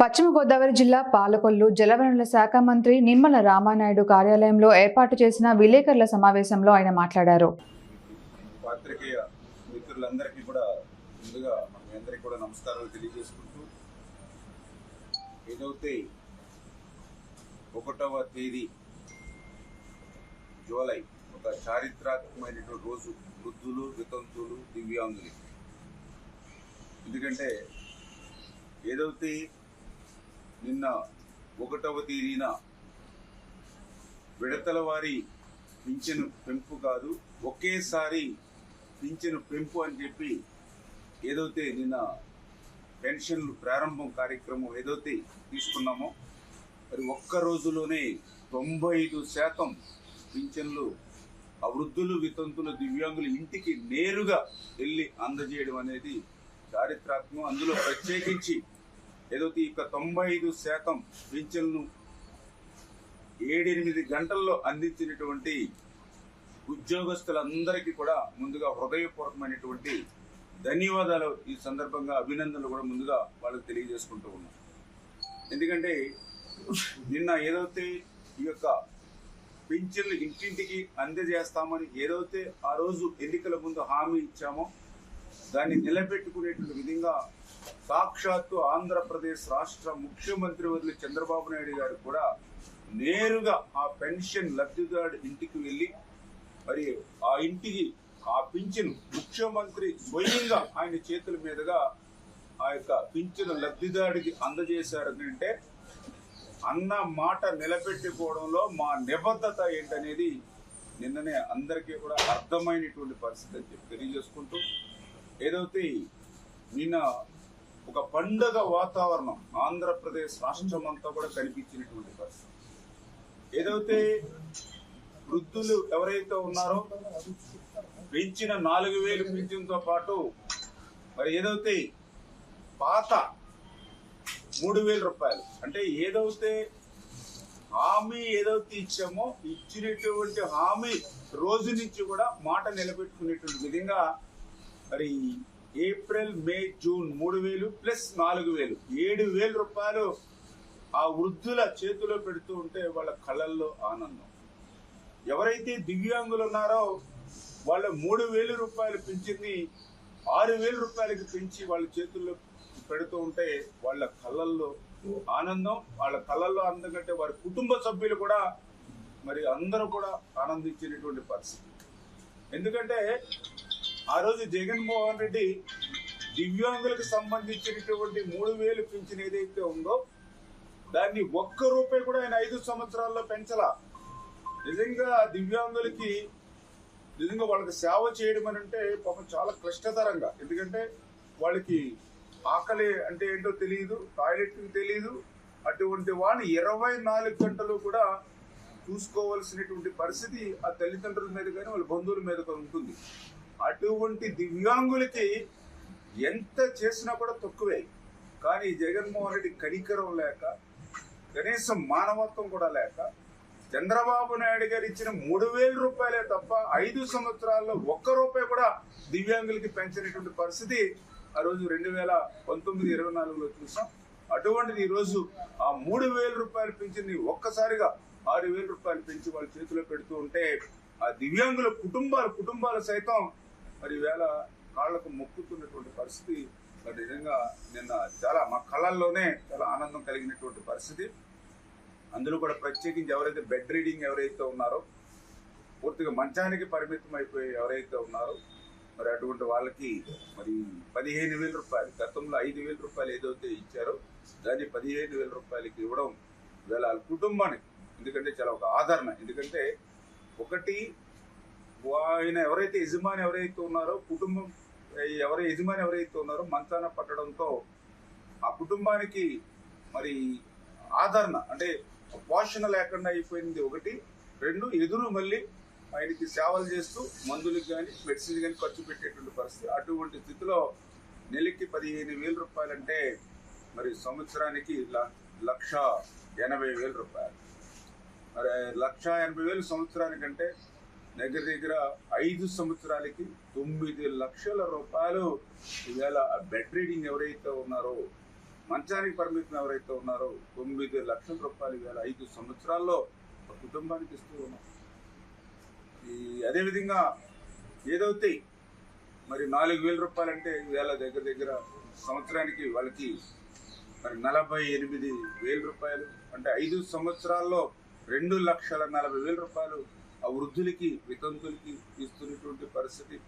పశ్చిమ గోదావరి జిల్లా పాలకొల్లు జలవనరుల శాఖ మంత్రి నిమ్మల రామానాయుడు కార్యాలయంలో ఏర్పాటు చేసిన విలేకరుల సమావేశంలో ఆయన మాట్లాడారు. పాత్రికేయ మిత్రులందరికీ కూడా ముందుగా మీ అందరికీ కూడా నమస్కారాలు తెలియజేసుకుంటూ ఏదైతే ఒకటవ తేదీ జూలై ఒక చారిత్రాత్మకమైనటువంటి రోజు వృద్ధులు వితంతులు దివ్యాంగులు. ఎందుకంటే ఏదైతే నిన్న ఒకటవ తేదీన విడతల వారి పింఛను పెంపు కాదు ఒకేసారి పింఛను పెంపు అని చెప్పి ఏదైతే నిన్న పెన్షన్లు ప్రారంభం కార్యక్రమం ఏదైతే తీసుకున్నామో మరి ఒక్క రోజులోనే తొంభై ఐదు శాతం పింఛన్లు ఆ వృద్ధులు వితంతులు దివ్యాంగులు ఇంటికి నేరుగా వెళ్ళి అందజేయడం అనేది చారిత్రాత్మకం. అందులో ప్రత్యేకించి ఏదైతే ఇక తొంభై ఐదు శాతం పింఛన్ను ఏడెనిమిది గంటల్లో అందించినటువంటి ఉద్యోగస్తులందరికీ కూడా ముందుగా హృదయపూర్వకమైనటువంటి ధన్యవాదాలు. ఈ సందర్భంగా అభినందనలు కూడా ముందుగా వాళ్ళకి తెలియజేసుకుంటూ ఉన్నాం. ఎందుకంటే నిన్న ఏదైతే ఈ యొక్క పింఛన్లు ఇంటింటికి అందజేస్తామని ఏదైతే ఆ రోజు ఎన్నికల ముందు హామీ ఇచ్చామో దాన్ని నిలబెట్టుకునేటువంటి విధంగా సాక్షాత్తు ఆంధ్రప్రదేశ్ రాష్ట్ర ముఖ్యమంత్రి వదిలి చంద్రబాబు నాయుడు గారు కూడా నేరుగా ఆ పెన్షన్ లబ్ధిదారు ఇంటికి వెళ్ళి మరి ఆ ఇంటికి ఆ పింఛను ముఖ్యమంత్రి స్వయంగా ఆయన చేతుల మీదుగా ఆ యొక్క పింఛను లబ్ధిదారుడికి అందజేశారు. అంటే అన్న మాట నిలబెట్టుకోవడంలో మా నిబద్ధత ఏంటనేది నిన్ననే అందరికీ కూడా అర్థమైనటువంటి పరిస్థితి అని చెప్పి తెలియజేసుకుంటూ ఏదైతే నిన్న ఒక పండగ వాతావరణం. ఆంధ్రప్రదేశ్ రాష్ట్రం అంతా కూడా కనిపించినటువంటి పరిస్థితి. ఏదైతే వృద్ధులు ఎవరైతే ఉన్నారో పెంచిన నాలుగు వేలు పింఛన్తో పాటు మరి ఏదైతే పాత మూడు వేల రూపాయలు అంటే ఏదైతే హామీ ఏదైతే ఇచ్చామో ఇచ్చినటువంటి హామీ రోజు నుంచి కూడా మాట నిలబెట్టుకునేటువంటి విధంగా మరి ఏప్రిల్ మే జూన్ మూడు వేలు ప్లస్ నాలుగు వేలు. ఏడు వేల రూపాయలు ఆ వృద్ధుల చేతిలో పెడుతూ ఉంటే వాళ్ళ కళ్ళల్లో ఆనందం. ఎవరైతే దివ్యాంగులు ఉన్నారో వాళ్ళ మూడు వేల రూపాయలు పెంచింది ఆరు వేల రూపాయలకి పెంచి వాళ్ళ చేతుల్లో పెడుతూ ఉంటే వాళ్ళ కళ్ళల్లో ఆనందం వాళ్ళ కళ్ళల్లో ఆనందం కంటే వారి కుటుంబ సభ్యులు కూడా మరి అందరూ కూడా ఆనందించినటువంటి పరిస్థితి. ఎందుకంటే ఆ రోజు జగన్మోహన్ రెడ్డి దివ్యాంగులకు సంబంధించినటువంటి మూడు వేలు పింఛన్ ఏదైతే ఉందో దాన్ని ఒక్క రూపాయి కూడా ఆయన ఐదు సంవత్సరాల్లో పెంచలా. నిజంగా దివ్యాంగులకి నిజంగా వాళ్ళకి సేవ చేయడం అని అంటే పాపం చాలా క్లిష్టతరంగా ఎందుకంటే వాళ్ళకి ఆకలి అంటే ఏంటో తెలియదు టాయిలెట్ తెలియదు అటువంటి వాడిని ఇరవై నాలుగు గంటలు కూడా చూసుకోవాల్సినటువంటి పరిస్థితి ఆ తల్లిదండ్రుల మీద కానీ వాళ్ళ బంధువుల మీద ఉంటుంది. అటువంటి దివ్యాంగులకి ఎంత చేసినా కూడా తక్కువే. కానీ జగన్మోహన్ రెడ్డి కనికరం లేక కనీసం మానవత్వం కూడా లేక చంద్రబాబు నాయుడు గారు ఇచ్చిన మూడు వేల రూపాయలే తప్ప ఐదు సంవత్సరాల్లో ఒక్క రూపాయి కూడా దివ్యాంగులకి పెంచినటువంటి పరిస్థితి ఆ రోజు రెండు వేల పంతొమ్మిది ఇరవై నాలుగులో చూసాం. అటువంటిది ఈరోజు ఆ మూడు వేల రూపాయలు పెంచింది ఒక్కసారిగా ఆరు వేల రూపాయలు పెంచి వాళ్ళ చేతిలో పెడుతూ ఉంటే ఆ దివ్యాంగుల కుటుంబాలు కుటుంబాలు సైతం మరి వేళ కాళ్ళకు మొక్కుతున్నటువంటి పరిస్థితి మరి నిజంగా నిన్న చాలా మా కళల్లోనే చాలా ఆనందం కలిగినటువంటి పరిస్థితి. అందులో కూడా ప్రత్యేకించి ఎవరైతే బెడ్ రీడింగ్ ఎవరైతే ఉన్నారో పూర్తిగా మంచానికి పరిమితం అయిపోయి ఎవరైతే ఉన్నారో మరి అటువంటి వాళ్ళకి మరి పదిహేను వేల రూపాయలు గతంలో ఐదు వేల రూపాయలు ఏదైతే ఇచ్చారో దాన్ని పదిహేను వేల రూపాయలకి ఇవ్వడం వీళ్ళ కుటుంబానికి ఎందుకంటే చాలా ఒక ఆదరణ. ఎందుకంటే ఒకటి ఆయన ఎవరైతే యజమాని ఎవరైతే ఉన్నారో కుటుంబం ఎవరి యజమాని ఎవరైతే ఉన్నారో మంచాన పట్టడంతో ఆ కుటుంబానికి మరి ఆదరణ అంటే పోషణ లేకుండా అయిపోయింది ఒకటి. రెండు ఎదురు మళ్ళీ ఆయనకి సేవలు చేస్తూ మందులకు కానీ మెడిసిన్ కానీ ఖర్చు పెట్టేటువంటి పరిస్థితి. అటువంటి స్థితిలో నెలకి పదిహేను వేల రూపాయలంటే మరి సంవత్సరానికి ల- లక్ష ఎనభై వేల రూపాయలు. మరి లక్ష ఎనభై వేలు సంవత్సరానికంటే దగ్గర దగ్గర ఐదు సంవత్సరాలకి తొమ్మిది లక్షల రూపాయలు ఈవేళ బెడ్ రీడింగ్ ఎవరైతే ఉన్నారో మంచానికి పరిమితం ఎవరైతే ఉన్నారో తొమ్మిది లక్షల రూపాయలు ఈవేళ ఐదు సంవత్సరాల్లో ఒక కుటుంబానికి ఇస్తూ ఉన్నాం ఈ అదేవిధంగా ఏదైతే మరి నాలుగు వేల రూపాయలు అంటే వేల దగ్గర దగ్గర సంవత్సరానికి వాళ్ళకి మరి నలభై ఎనిమిది వేల రూపాయలు అంటే ఐదు సంవత్సరాల్లో రెండు లక్షల నలభై వేల రూపాయలు వృద్ధులకి వితంతులకి ఇస్తున్నటువంటి పరిస్థితి